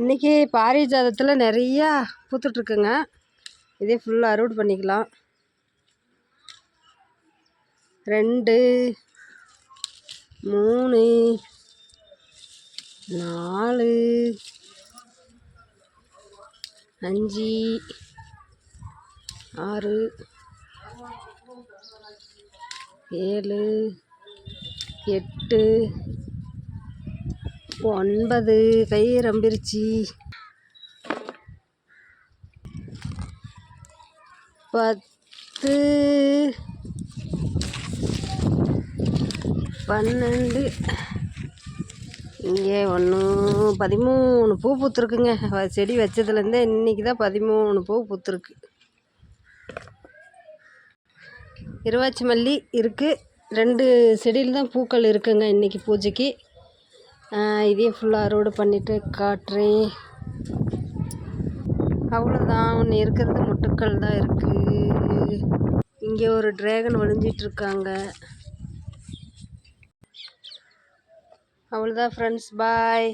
இன்றைக்கி பாரிஜாதத்தில் நிறையா பூத்துட்ருக்குங்க. இதே ஃபுல்லாக அறுவடை பண்ணிக்கலாம். ரெண்டு மூணு நாலு அஞ்சு ஆறு ஏழு எட்டு ஒன்பது. கை ரம்பிருச்சு. பத்து. பன்னெண்டு. இங்கே ஒன்று பதிமூணு பூ பூத்துருக்குங்க. செடி வச்சதுலேருந்தே இன்றைக்கி தான் பதிமூணு பூ பூத்துருக்கு. இருவாச்சி மல்லி இருக்குது ரெண்டு செடியில் தான் பூக்கள் இருக்குங்க இன்றைக்கி பூஜைக்கு. ஆஹ் இதையும் ஃபுல்லாக அறுவடை பண்ணிவிட்டு காட்டுறேன் அவ்வளோதான் ஒன்று இருக்கிறது முட்டுக்கள் தான் இருக்குது இங்கே ஒரு ட்ராகன் ஒளிஞ்சிட்டு இருக்காங்க. அவ்வளோதான் ஃப்ரெண்ட்ஸ் பாய்